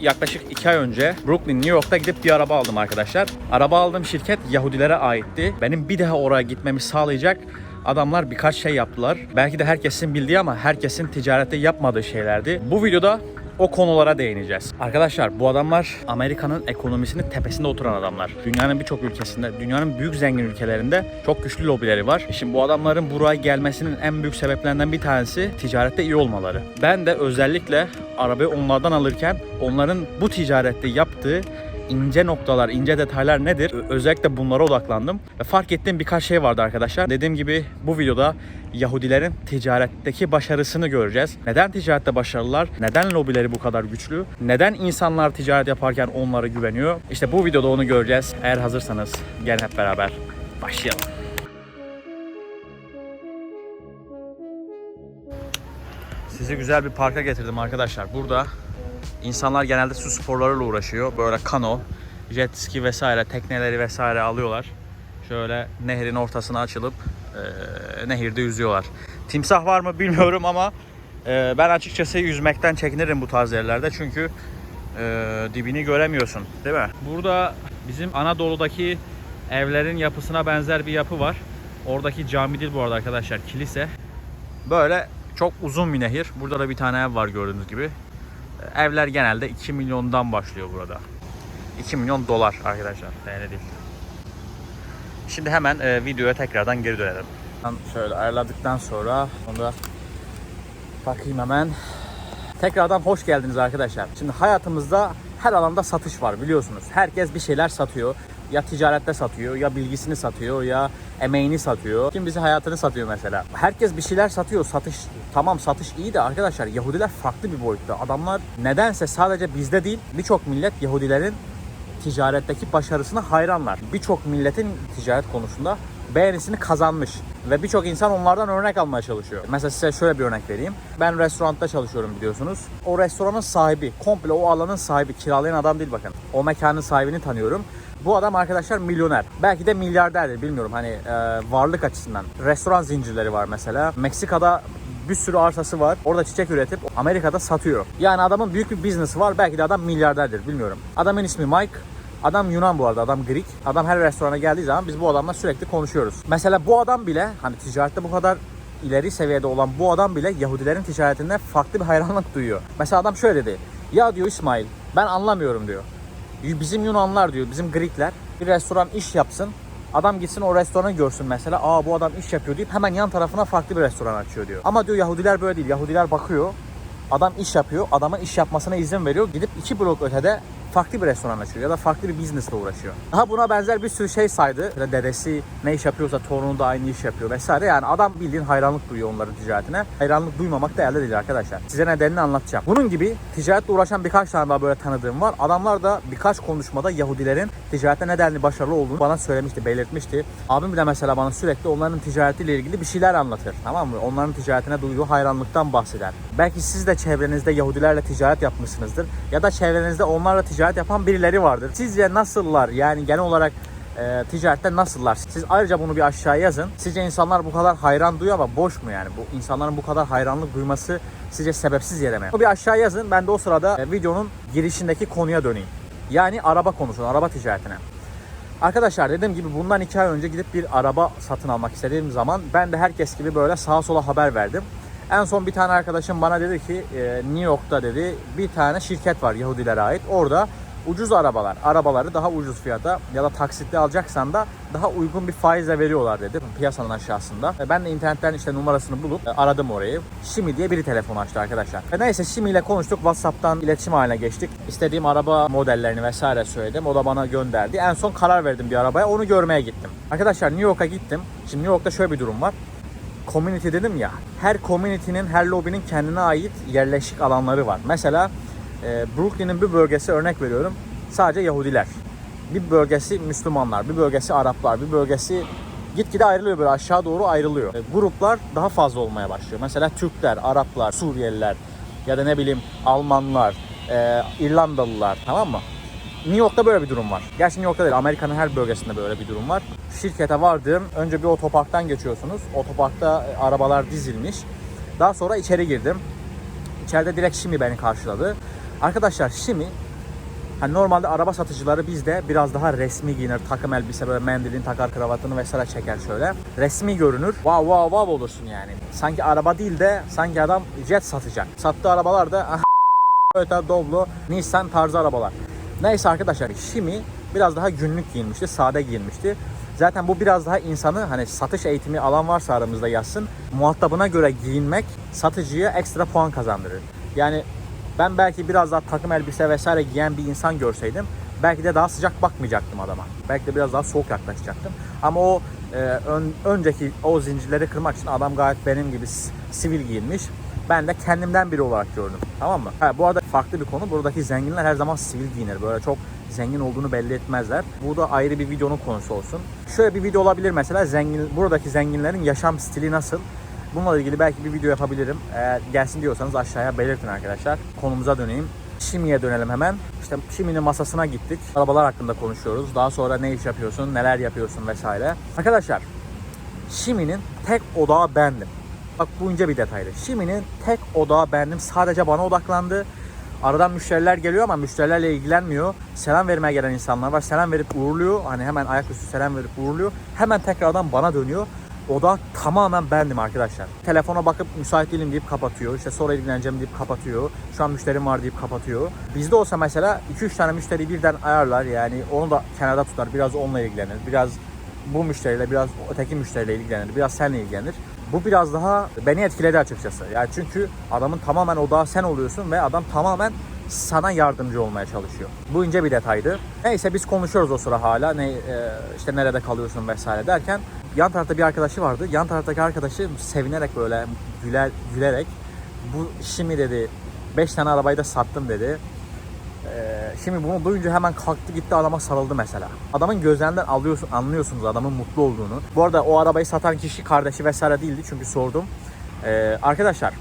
yaklaşık 2 ay önce Brooklyn, New York'ta gidip bir araba aldım arkadaşlar. Araba aldığım şirket Yahudilere aitti. Benim bir daha oraya gitmemi sağlayacak adamlar birkaç şey yaptılar. Belki de herkesin bildiği ama herkesin ticarette yapmadığı şeylerdi. Bu videoda o konulara değineceğiz. Arkadaşlar bu adamlar Amerika'nın ekonomisinin tepesinde oturan adamlar. Dünyanın birçok ülkesinde, dünyanın büyük zengin ülkelerinde çok güçlü lobileri var. Şimdi bu adamların buraya gelmesinin en büyük sebeplerinden bir tanesi ticarette iyi olmaları. Ben de özellikle arabayı onlardan alırken onların bu ticarette yaptığı ince noktalar, ince detaylar nedir? Özellikle bunlara odaklandım. Ve fark ettiğim birkaç şey vardı arkadaşlar. Dediğim gibi bu videoda Yahudilerin ticaretteki başarısını göreceğiz. Neden ticarette başarılılar? Neden lobileri bu kadar güçlü? Neden insanlar ticaret yaparken onlara güveniyor? İşte bu videoda onu göreceğiz. Eğer hazırsanız gelin hep beraber başlayalım. Sizi güzel bir parka getirdim arkadaşlar. Burada insanlar genelde su sporlarıyla uğraşıyor. Böyle kano, jet ski vesaire, tekneleri vesaire alıyorlar. Şöyle nehrin ortasına açılıp e, nehirde yüzüyorlar. Timsah var mı bilmiyorum ama e, ben açıkçası yüzmekten çekinirim bu tarz yerlerde. Çünkü e, dibini göremiyorsun değil mi? Burada bizim Anadolu'daki evlerin yapısına benzer bir yapı var. Oradaki cami değil bu arada arkadaşlar kilise. Böyle çok uzun bir nehir. Burada da bir tane ev var gördüğünüz gibi. Evler genelde 2 milyondan başlıyor burada. 2 milyon dolar arkadaşlar. TL değil. Şimdi hemen e, videoya tekrardan geri dönelim. Şöyle ayarladıktan sonra onda bakayım hemen. Tekrardan hoş geldiniz arkadaşlar. Şimdi hayatımızda her alanda satış var biliyorsunuz. Herkes bir şeyler satıyor. Ya ticarette satıyor, ya bilgisini satıyor, ya emeğini satıyor. Kim bizi hayatını satıyor mesela. Herkes bir şeyler satıyor. Satış tamam satış iyi de arkadaşlar Yahudiler farklı bir boyutta. Adamlar nedense sadece bizde değil birçok millet Yahudilerin ticaretteki başarısına hayranlar. Birçok milletin ticaret konusunda beğenisini kazanmış ve birçok insan onlardan örnek almaya çalışıyor. Mesela size şöyle bir örnek vereyim. Ben restoranda çalışıyorum biliyorsunuz. O restoranın sahibi, komple o alanın sahibi, kiralayan adam değil bakın. O mekanın sahibini tanıyorum. Bu adam arkadaşlar milyoner. Belki de milyarderdir bilmiyorum hani e, varlık açısından. Restoran zincirleri var mesela. Meksika'da bir sürü arsası var. Orada çiçek üretip Amerika'da satıyor. Yani adamın büyük bir business'ı var. Belki de adam milyarderdir bilmiyorum. Adamın ismi Mike. Adam Yunan bu arada, adam Greek. Adam her restorana geldiği zaman biz bu adamla sürekli konuşuyoruz. Mesela bu adam bile hani ticarette bu kadar ileri seviyede olan bu adam bile Yahudilerin ticaretinde farklı bir hayranlık duyuyor. Mesela adam şöyle dedi. Ya diyor İsmail ben anlamıyorum diyor. Bizim Yunanlar diyor, bizim Greekler bir restoran iş yapsın. Adam gitsin o restoranı görsün mesela. Aa bu adam iş yapıyor deyip hemen yan tarafına farklı bir restoran açıyor diyor. Ama diyor Yahudiler böyle değil. Yahudiler bakıyor. Adam iş yapıyor. Adamın iş yapmasına izin veriyor. Gidip iki blok ötede farklı bir restoran açıyor ya da farklı bir businessle uğraşıyor. Daha buna benzer bir sürü şey saydı. Mesela dedesi ne iş yapıyorsa torunu da aynı iş yapıyor vesaire. Yani adam bildiğin hayranlık duyuyor onların ticaretine. Hayranlık duymamak da elde değil arkadaşlar. Size nedenini anlatacağım. Bunun gibi ticaretle uğraşan birkaç tane daha böyle tanıdığım var. Adamlar da birkaç konuşmada Yahudilerin ticarette nedenli başarılı olduğunu bana söylemişti, belirtmişti. Abim bile mesela bana sürekli onların ticaretiyle ilgili bir şeyler anlatır. Tamam mı? Onların ticaretine duyduğu hayranlıktan bahseder. Belki siz de çevrenizde Yahudilerle ticaret yapmışsınızdır. Ya da çevrenizde onlarla ticaret yapan birileri vardır. Sizce nasıllar? Yani genel olarak e, ticarette nasıllar? Siz ayrıca bunu bir aşağı yazın. Sizce insanlar bu kadar hayran duyuyor ama boş mu yani? Bu insanların bu kadar hayranlık duyması sizce sebepsiz yere mi? Bunu bir aşağı yazın. Ben de o sırada e, videonun girişindeki konuya döneyim. Yani araba konusuna, araba ticaretine. Arkadaşlar dediğim gibi bundan iki ay önce gidip bir araba satın almak istediğim zaman ben de herkes gibi böyle sağa sola haber verdim. En son bir tane arkadaşım bana dedi ki e, New York'ta dedi bir tane şirket var Yahudilere ait. Orada ucuz arabalar, arabaları daha ucuz fiyata ya da taksitli alacaksan da daha uygun bir faizle veriyorlar dedi piyasanın aşağısında. E, Ben de internetten işte numarasını bulup e, aradım orayı. Şimi diye biri telefon açtı arkadaşlar. E, Neyse Şimi ile konuştuk. WhatsApp'tan iletişim haline geçtik. İstediğim araba modellerini vesaire söyledim. O da bana gönderdi. En son karar verdim bir arabaya. Onu görmeye gittim. Arkadaşlar New York'a gittim. Şimdi New York'ta şöyle bir durum var community dedim ya. Her community'nin, her lobinin kendine ait yerleşik alanları var. Mesela e, Brooklyn'in bir bölgesi örnek veriyorum. Sadece Yahudiler. Bir bölgesi Müslümanlar, bir bölgesi Araplar, bir bölgesi gitgide ayrılıyor böyle aşağı doğru ayrılıyor. E, gruplar daha fazla olmaya başlıyor. Mesela Türkler, Araplar, Suriyeliler ya da ne bileyim Almanlar, e, İrlandalılar tamam mı? New York'ta böyle bir durum var. Gerçi New York'ta değil, Amerika'nın her bölgesinde böyle bir durum var. Şirkete vardım. Önce bir otoparktan geçiyorsunuz. Otoparkta e, arabalar dizilmiş. Daha sonra içeri girdim. İçeride direkt şimdi beni karşıladı. Arkadaşlar şimdi Hani normalde araba satıcıları bizde biraz daha resmi giyinir. Takım elbise böyle mendilini takar, kravatını vesaire çeker şöyle. Resmi görünür. Wow wow wow olursun yani. Sanki araba değil de sanki adam jet satacak. Sattığı arabalar da Toyota, Doblo, Nissan tarzı arabalar. Neyse arkadaşlar şimdi biraz daha günlük giyinmişti, sade giyinmişti. Zaten bu biraz daha insanı hani satış eğitimi alan varsa aramızda yazsın. Muhatabına göre giyinmek satıcıya ekstra puan kazandırır. Yani ben belki biraz daha takım elbise vesaire giyen bir insan görseydim belki de daha sıcak bakmayacaktım adama. Belki de biraz daha soğuk yaklaşacaktım. Ama o e, ön- önceki o zincirleri kırmak için adam gayet benim gibi sivil giyinmiş. Ben de kendimden biri olarak gördüm. Tamam mı? Ha, bu arada farklı bir konu. Buradaki zenginler her zaman sivil giyinir. Böyle çok zengin olduğunu belli etmezler. Bu da ayrı bir videonun konusu olsun. Şöyle bir video olabilir mesela zengin buradaki zenginlerin yaşam stili nasıl? Bununla ilgili belki bir video yapabilirim. Eğer gelsin diyorsanız aşağıya belirtin arkadaşlar. Konumuza döneyim. Şimi'ye dönelim hemen. İşte Şimi'nin masasına gittik. Arabalar hakkında konuşuyoruz. Daha sonra ne iş yapıyorsun, neler yapıyorsun vesaire. Arkadaşlar Şimi'nin tek odağı bendim. Bak bu ince bir detaydı. Şimi'nin tek odağı bendim. Sadece bana odaklandı. Aradan müşteriler geliyor ama müşterilerle ilgilenmiyor. Selam vermeye gelen insanlar var. Selam verip uğurluyor. Hani hemen ayaküstü selam verip uğurluyor. Hemen tekrardan bana dönüyor. Oda tamamen bendim arkadaşlar. Telefona bakıp müsait değilim deyip kapatıyor. İşte sonra ilgileneceğim deyip kapatıyor. Şu an müşterim var deyip kapatıyor. Bizde olsa mesela 2-3 tane müşteri birden ayarlar. Yani onu da kenarda tutar. Biraz onunla ilgilenir. Biraz bu müşteriyle biraz öteki müşteriyle ilgilenir. Biraz seninle ilgilenir. Bu biraz daha beni etkiledi açıkçası. Yani çünkü adamın tamamen odağı sen oluyorsun ve adam tamamen sana yardımcı olmaya çalışıyor. Bu ince bir detaydı. Neyse biz konuşuyoruz o sıra hala. Ne e, işte nerede kalıyorsun vesaire derken yan tarafta bir arkadaşı vardı. Yan taraftaki arkadaşı sevinerek böyle güler gülerek bu şimdi dedi 5 tane arabayı da sattım dedi. Ee, şimdi bunu duyunca hemen kalktı gitti adama sarıldı mesela. Adamın gözlerinden alıyorsun, anlıyorsunuz adamın mutlu olduğunu. Bu arada o arabayı satan kişi kardeşi vesaire değildi çünkü sordum. Ee, arkadaşlar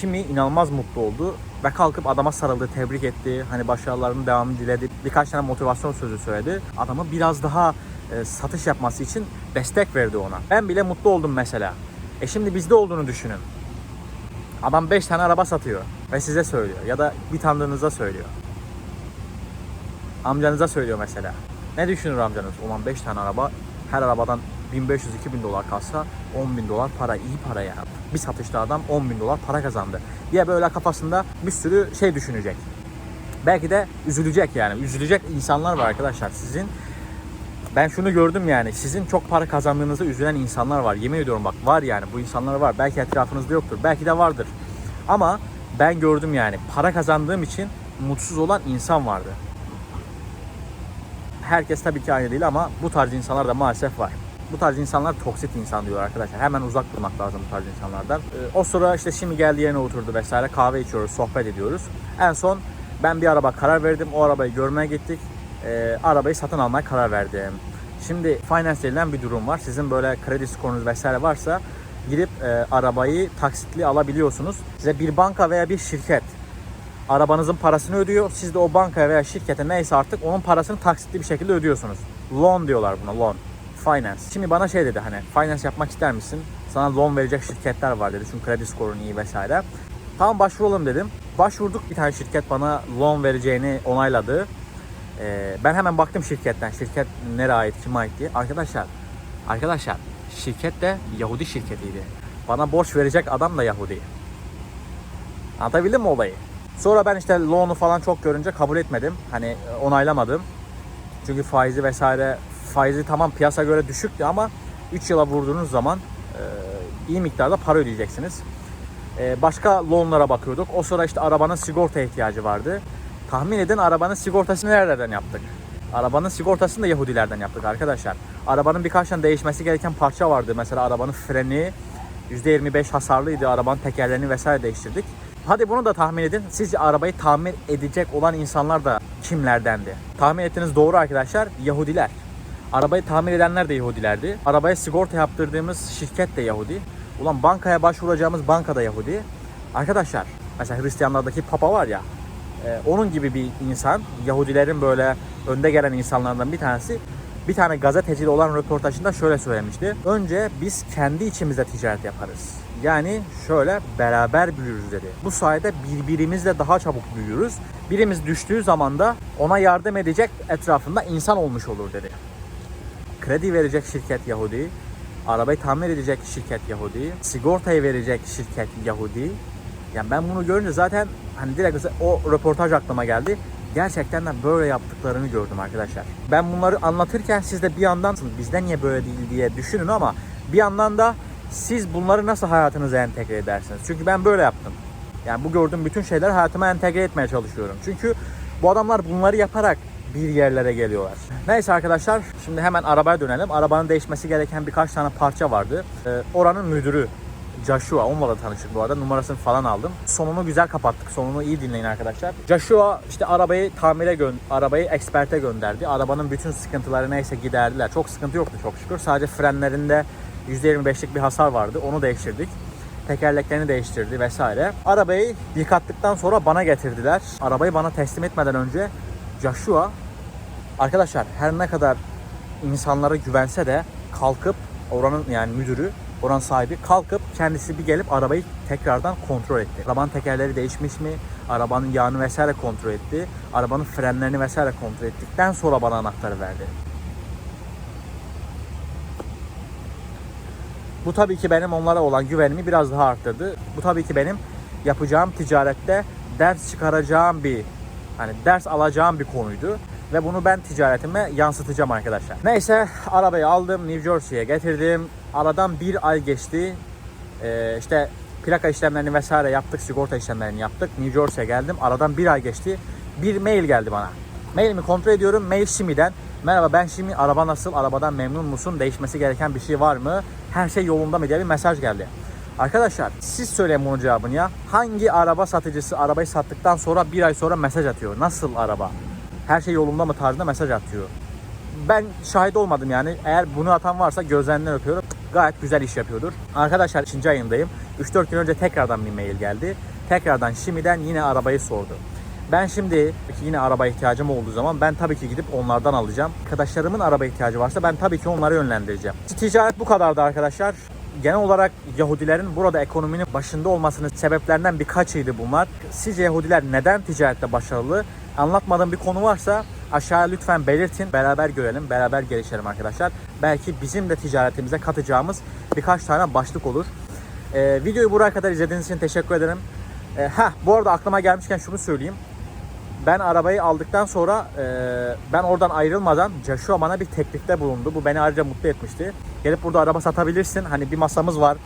şimdi inanılmaz mutlu oldu ve kalkıp adama sarıldı, tebrik etti. Hani başarılarının devamını diledi. Birkaç tane motivasyon sözü söyledi. Adamı biraz daha e, satış yapması için destek verdi ona. Ben bile mutlu oldum mesela. E şimdi bizde olduğunu düşünün. Adam 5 tane araba satıyor ve size söylüyor ya da bir tanıdığınıza söylüyor. Amcanıza söylüyor mesela. Ne düşünür amcanız? Ulan 5 tane araba her arabadan 1500-2000 dolar kalsa 10 bin dolar para iyi para ya. Bir satışta adam 10 bin dolar para kazandı diye böyle kafasında bir sürü şey düşünecek. Belki de üzülecek yani. Üzülecek insanlar var arkadaşlar. Sizin ben şunu gördüm yani sizin çok para kazandığınızda üzülen insanlar var. Yemin ediyorum bak var yani bu insanlar var. Belki etrafınızda yoktur. Belki de vardır. Ama ben gördüm yani para kazandığım için mutsuz olan insan vardı. Herkes tabii ki aynı değil ama bu tarz insanlar da maalesef var. Bu tarz insanlar toksit insan diyor arkadaşlar. Hemen uzak durmak lazım bu tarz insanlardan. Ee, o sıra işte şimdi geldi yerine oturdu vesaire. Kahve içiyoruz, sohbet ediyoruz. En son ben bir araba karar verdim. O arabayı görmeye gittik. Ee, arabayı satın almaya karar verdim. Şimdi finance denilen bir durum var. Sizin böyle kredi skorunuz vesaire varsa gidip e, arabayı taksitli alabiliyorsunuz. Size bir banka veya bir şirket arabanızın parasını ödüyor. Siz de o bankaya veya şirkete neyse artık onun parasını taksitli bir şekilde ödüyorsunuz. Loan diyorlar buna loan. Finance. Şimdi bana şey dedi hani finance yapmak ister misin? Sana loan verecek şirketler var dedi. Çünkü kredi skorun iyi vesaire. Tamam başvuralım dedim. Başvurduk bir tane şirket bana loan vereceğini onayladı. Ee, ben hemen baktım şirketten. Şirket nereye ait, kime ait diye. Arkadaşlar, arkadaşlar şirket de Yahudi şirketiydi. Bana borç verecek adam da Yahudi. Anlatabildim mi olayı? Sonra ben işte loan'u falan çok görünce kabul etmedim. Hani e, onaylamadım. Çünkü faizi vesaire faizi tamam piyasa göre düşüktü ama 3 yıla vurduğunuz zaman e, iyi miktarda para ödeyeceksiniz. E, başka loanlara bakıyorduk. O sıra işte arabanın sigorta ihtiyacı vardı. Tahmin edin arabanın sigortasını nerelerden yaptık? Arabanın sigortasını da Yahudilerden yaptık arkadaşlar. Arabanın birkaç tane değişmesi gereken parça vardı. Mesela arabanın freni %25 hasarlıydı. Arabanın tekerlerini vesaire değiştirdik. Hadi bunu da tahmin edin. Sizce arabayı tamir edecek olan insanlar da kimlerdendi? Tahmin ettiğiniz doğru arkadaşlar. Yahudiler. Arabayı tamir edenler de Yahudilerdi. Arabaya sigorta yaptırdığımız şirket de Yahudi. Ulan bankaya başvuracağımız banka da Yahudi. Arkadaşlar mesela Hristiyanlardaki Papa var ya e, onun gibi bir insan Yahudilerin böyle önde gelen insanlardan bir tanesi bir tane gazeteciyle olan röportajında şöyle söylemişti. Önce biz kendi içimizde ticaret yaparız. Yani şöyle beraber büyürüz dedi. Bu sayede birbirimizle daha çabuk büyürüz. Birimiz düştüğü zaman da ona yardım edecek etrafında insan olmuş olur dedi. Kredi verecek şirket Yahudi, arabayı tamir edecek şirket Yahudi, sigortayı verecek şirket Yahudi. Yani ben bunu görünce zaten hani direkt o röportaj aklıma geldi. Gerçekten de böyle yaptıklarını gördüm arkadaşlar. Ben bunları anlatırken siz de bir yandan bizde niye böyle değil diye düşünün ama bir yandan da siz bunları nasıl hayatınıza entegre edersiniz? Çünkü ben böyle yaptım. Yani bu gördüğüm bütün şeyleri hayatıma entegre etmeye çalışıyorum. Çünkü bu adamlar bunları yaparak bir yerlere geliyorlar. Neyse arkadaşlar şimdi hemen arabaya dönelim. Arabanın değişmesi gereken birkaç tane parça vardı. Ee, oranın müdürü Joshua onunla da tanıştık bu arada. Numarasını falan aldım. Sonunu güzel kapattık. Sonunu iyi dinleyin arkadaşlar. Joshua işte arabayı tamire gö arabayı eksperte gönderdi. Arabanın bütün sıkıntıları neyse giderdiler. Çok sıkıntı yoktu çok şükür. Sadece frenlerinde %25'lik bir hasar vardı. Onu değiştirdik. Tekerleklerini değiştirdi vesaire. Arabayı yıkattıktan sonra bana getirdiler. Arabayı bana teslim etmeden önce Joshua arkadaşlar her ne kadar insanlara güvense de kalkıp oranın yani müdürü oranın sahibi kalkıp kendisi bir gelip arabayı tekrardan kontrol etti. Arabanın tekerleri değişmiş mi? Arabanın yağını vesaire kontrol etti. Arabanın frenlerini vesaire kontrol ettikten sonra bana anahtarı verdi. Bu tabii ki benim onlara olan güvenimi biraz daha arttırdı. Bu tabii ki benim yapacağım ticarette ders çıkaracağım bir hani ders alacağım bir konuydu ve bunu ben ticaretime yansıtacağım arkadaşlar. Neyse arabayı aldım New Jersey'ye getirdim. Aradan bir ay geçti. Ee, işte plaka işlemlerini vesaire yaptık, sigorta işlemlerini yaptık. New Jersey'ye geldim. Aradan bir ay geçti. Bir mail geldi bana. Mailimi kontrol ediyorum. Mail Şimi'den. Merhaba ben Şimi. Araba nasıl? Arabadan memnun musun? Değişmesi gereken bir şey var mı? Her şey yolunda mı diye bir mesaj geldi. Arkadaşlar siz söyleyin bunun cevabını ya. Hangi araba satıcısı arabayı sattıktan sonra bir ay sonra mesaj atıyor? Nasıl araba? Her şey yolunda mı tarzında mesaj atıyor. Ben şahit olmadım yani. Eğer bunu atan varsa gözlerinden öpüyorum. Gayet güzel iş yapıyordur. Arkadaşlar 3. ayındayım. 3-4 gün önce tekrardan bir mail geldi. Tekrardan Şimi'den yine arabayı sordu. Ben şimdi yine araba ihtiyacım olduğu zaman ben tabii ki gidip onlardan alacağım. Arkadaşlarımın araba ihtiyacı varsa ben tabii ki onları yönlendireceğim. Ticaret bu kadardı arkadaşlar. Genel olarak Yahudilerin burada ekonominin başında olmasının sebeplerinden birkaçıydı bunlar. Sizce Yahudiler neden ticarette başarılı? Anlatmadığım bir konu varsa aşağıya lütfen belirtin. Beraber görelim, beraber gelişelim arkadaşlar. Belki bizim de ticaretimize katacağımız birkaç tane başlık olur. Ee, videoyu buraya kadar izlediğiniz için teşekkür ederim. Ee, heh, bu arada aklıma gelmişken şunu söyleyeyim. Ben arabayı aldıktan sonra e, ben oradan ayrılmadan Joshua bana bir teklifte bulundu. Bu beni ayrıca mutlu etmişti. Gelip burada araba satabilirsin. Hani bir masamız var.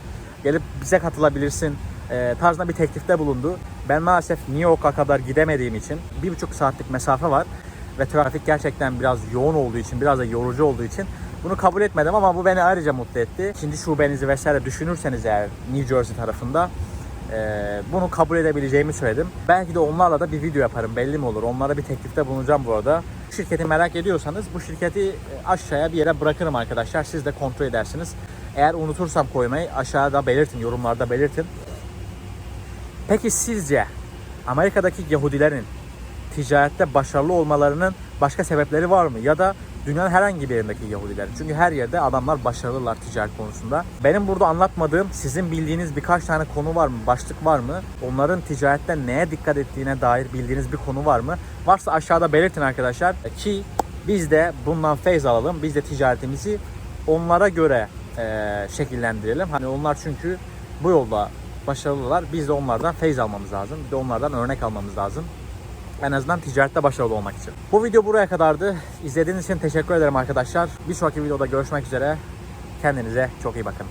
Gelip bize katılabilirsin. E, tarzında bir teklifte bulundu. Ben maalesef New York'a kadar gidemediğim için bir buçuk saatlik mesafe var. Ve trafik gerçekten biraz yoğun olduğu için, biraz da yorucu olduğu için bunu kabul etmedim ama bu beni ayrıca mutlu etti. Şimdi şubenizi vesaire düşünürseniz eğer New Jersey tarafında ee, bunu kabul edebileceğimi söyledim. Belki de onlarla da bir video yaparım belli mi olur. Onlara bir teklifte bulunacağım bu arada. Bu şirketi merak ediyorsanız bu şirketi e, aşağıya bir yere bırakırım arkadaşlar. Siz de kontrol edersiniz. Eğer unutursam koymayı aşağıda belirtin, yorumlarda belirtin. Peki sizce Amerika'daki Yahudilerin ticarette başarılı olmalarının başka sebepleri var mı? Ya da dünyanın herhangi bir yerindeki Yahudiler. Çünkü her yerde adamlar başarılılar ticaret konusunda. Benim burada anlatmadığım sizin bildiğiniz birkaç tane konu var mı? Başlık var mı? Onların ticarette neye dikkat ettiğine dair bildiğiniz bir konu var mı? Varsa aşağıda belirtin arkadaşlar. Ki biz de bundan feyz alalım. Biz de ticaretimizi onlara göre e, şekillendirelim. Hani onlar çünkü bu yolda başarılılar. Biz de onlardan feyz almamız lazım. Bir de onlardan örnek almamız lazım. En azından ticarette başarılı olmak için. Bu video buraya kadardı. İzlediğiniz için teşekkür ederim arkadaşlar. Bir sonraki videoda görüşmek üzere. Kendinize çok iyi bakın.